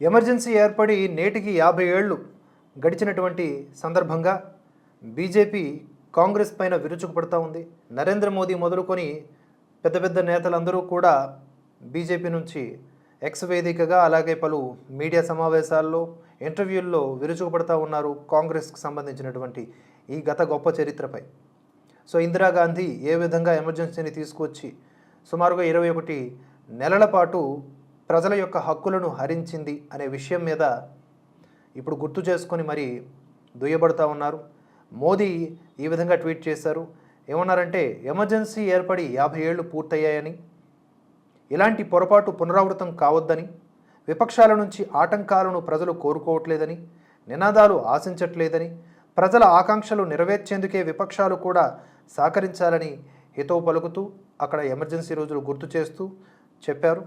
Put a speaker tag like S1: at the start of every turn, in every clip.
S1: Emergency ఏర్పడి నేటికి యాభై ఏళ్ళు గడిచినటువంటి సందర్భంగా బీజేపీ కాంగ్రెస్ పైన విరుచుకుపడతా ఉంది. నరేంద్ర మోదీ మొదలుకొని పెద్ద పెద్ద నేతలందరూ కూడా బీజేపీ నుంచి ఎక్స్ వేదికగా అలాగే పలు మీడియా సమావేశాల్లో ఇంటర్వ్యూల్లో విరుచుకుపడతా ఉన్నారు కాంగ్రెస్కి సంబంధించినటువంటి ఈ గత గొప్ప చరిత్రపై. సో ఇందిరాగాంధీ ఏ విధంగా ఎమర్జెన్సీని తీసుకొచ్చి సుమారుగా ఇరవై ఒకటి నెలల పాటు ప్రజల యొక్క హక్కులను హరించింది అనే విషయం మీద ఇప్పుడు గుర్తు చేసుకొని మరి దుయ్యబడుతూ ఉన్నారు. మోదీ ఈ విధంగా ట్వీట్ చేశారు. ఏమన్నారంటే ఎమర్జెన్సీ ఏర్పడి యాభై ఏళ్ళు పూర్తయ్యాయని ఇలాంటి పొరపాటు పునరావృతం కావద్దని విపక్షాల నుంచి ఆటంకాలను ప్రజలు కోరుకోవట్లేదని నినాదాలు ఆశించట్లేదని ప్రజల ఆకాంక్షలు నెరవేర్చేందుకే విపక్షాలు కూడా సహకరించాలని హితవు పలుకుతూ అక్కడ ఎమర్జెన్సీ రోజులు గుర్తు చేస్తూ చెప్పారు.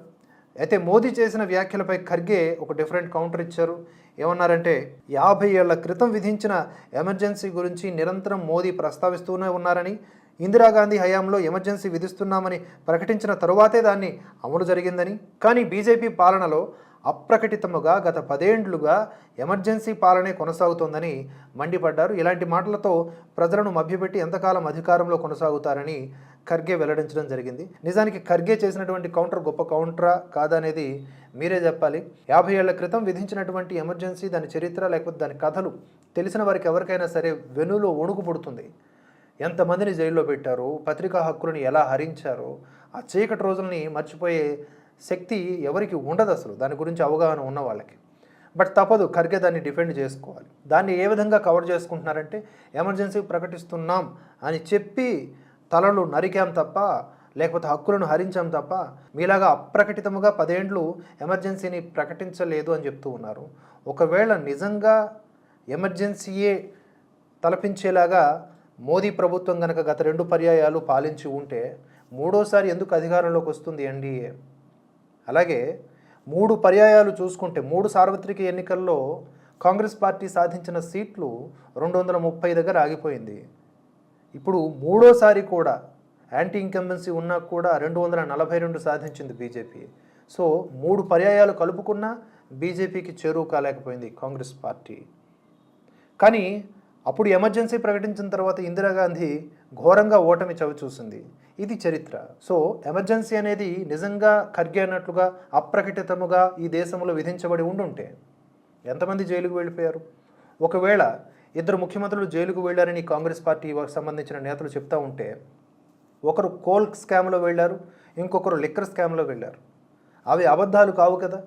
S1: అయితే మోదీ చేసిన వ్యాఖ్యలపై ఖర్గే ఒక డిఫరెంట్ కౌంటర్ ఇచ్చారు. ఏమన్నారంటే యాభై ఏళ్ళ క్రితం విధించిన ఎమర్జెన్సీ గురించి నిరంతరం మోదీ ప్రస్తావిస్తూనే ఉన్నారని ఇందిరాగాంధీ హయాంలో ఎమర్జెన్సీ విధిస్తున్నామని ప్రకటించిన తరువాతే దాన్ని అమలు జరిగిందని. కానీ బీజేపీ పాలనలో అప్రకటితముగా గత పదేండ్లుగా ఎమర్జెన్సీ పాలనే కొనసాగుతోందని మండిపడ్డారు. ఇలాంటి మాటలతో ప్రజలను మభ్యపెట్టి ఎంతకాలం అధికారంలో కొనసాగుతారని ఖర్గే వెల్లడించడం జరిగింది. నిజానికి ఖర్గే చేసినటువంటి కౌంటర్ గొప్ప కౌంటరా కాదనేది మీరే చెప్పాలి. యాభై ఏళ్ళ క్రితం విధించినటువంటి ఎమర్జెన్సీ దాని చరిత్ర లేకపోతే దాని కథలు తెలిసిన వారికి ఎవరికైనా సరే వెనులో వణుకు పుడుతుంది. ఎంతమందిని జైల్లో పెట్టారో? పత్రికా హక్కులను ఎలా హరించారో? ఆ చీకటి రోజుల్ని మర్చిపోయే శక్తి ఎవరికి ఉండదు అసలు. దాని గురించి అవగాహన ఉన్న వాళ్ళకి. బట్ తప్పదు ఖర్గే దాన్ని డిఫెండ్ చేసుకోవాలి. దాన్ని ఏ విధంగా కవర్ చేసుకుంటున్నారంటే ఎమర్జెన్సీ ప్రకటిస్తున్నాం అని చెప్పి తలలు నరికాం తప్ప లేకపోతే హక్కులను హరించాం తప్ప మీలాగా అప్రకటితముగా పదేండ్లు ఎమర్జెన్సీని ప్రకటించలేదు అని చెప్తూ ఉన్నారు. ఒకవేళ నిజంగా ఎమర్జెన్సీయే తలపించేలాగా మోదీ ప్రభుత్వం కనుక గత రెండు పర్యాయాలు పాలించి ఉంటే మూడోసారి ఎందుకు అధికారంలోకి వస్తుంది ఎన్డీఏ? అలాగే మూడు పర్యాయాలు చూసుకుంటే మూడు సార్వత్రిక ఎన్నికల్లో కాంగ్రెస్ పార్టీ సాధించిన సీట్లు రెండు వందల ముప్పై దగ్గర ఆగిపోయింది. ఇప్పుడు మూడోసారి కూడా యాంటీ ఇన్కంబెన్సీ ఉన్నా కూడా రెండు వందల నలభై రెండు సాధించింది బీజేపీ. సో మూడు పర్యాయాలు కలుపుకున్నా బీజేపీకి చేరువు కాలేకపోయింది కాంగ్రెస్ పార్టీ. కానీ అప్పుడు ఎమర్జెన్సీ ప్రకటించిన తర్వాత ఇందిరాగాంధీ ఘోరంగా ఓటమి చవి చూసింది. ఇది చరిత్ర. సో ఎమర్జెన్సీ అనేది నిజంగా ఖర్గే అన్నట్లుగా అప్రకటితముగా ఈ దేశంలో విధించబడి ఉండుంటే ఎంతమంది జైలుకు వెళ్ళిపోయారు? ఒకవేళ ఇద్దరు ముఖ్యమంత్రులు జైలుకు వెళ్ళారని కాంగ్రెస్ పార్టీ సంబంధించిన నేతలు చెప్తా ఉంటే ఒకరు కోల్ స్కామ్లో వెళ్ళారు ఇంకొకరు లిక్కర్ స్కామ్లో వెళ్ళారు. అవి అబద్ధాలు కావు కదా?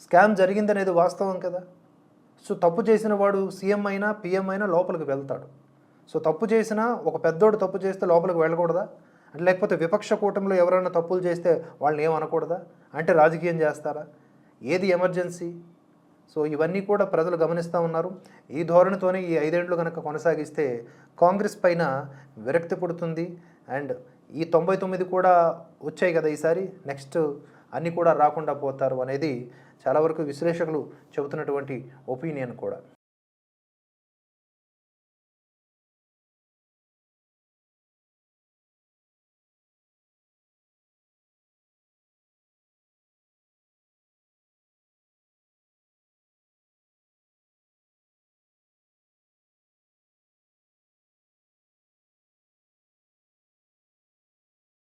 S1: స్కామ్ జరిగిందనేది వాస్తవం కదా? సో తప్పు చేసిన వాడు సీఎం అయినా పిఎం అయినా లోపలికి వెళ్తాడు. సో తప్పు చేసినా ఒక పెద్దోడు తప్పు చేస్తే లోపలికి వెళ్ళకూడదా? అంటే లేకపోతే విపక్ష కూటమిలో ఎవరైనా తప్పులు చేస్తే వాళ్ళని ఏమనకూడదా? అంటే రాజకీయం చేస్తారా? ఏది ఎమర్జెన్సీ? సో ఇవన్నీ కూడా ప్రజలు గమనిస్తూ ఉన్నారు. ఈ ధోరణితోనే ఈ ఐదేండ్లు కనుక కొనసాగిస్తే కాంగ్రెస్ పైన విరక్తి పుడుతుంది. అండ్ ఈ తొంభై తొమ్మిది కూడా వచ్చాయి కదా ఈసారి. నెక్స్ట్ అన్నీ కూడా రాకుండా పోతారు అనేది చాలా వరకు విశ్లేషకులు చెబుతున్నటువంటి ఒపీనియన్ కూడా.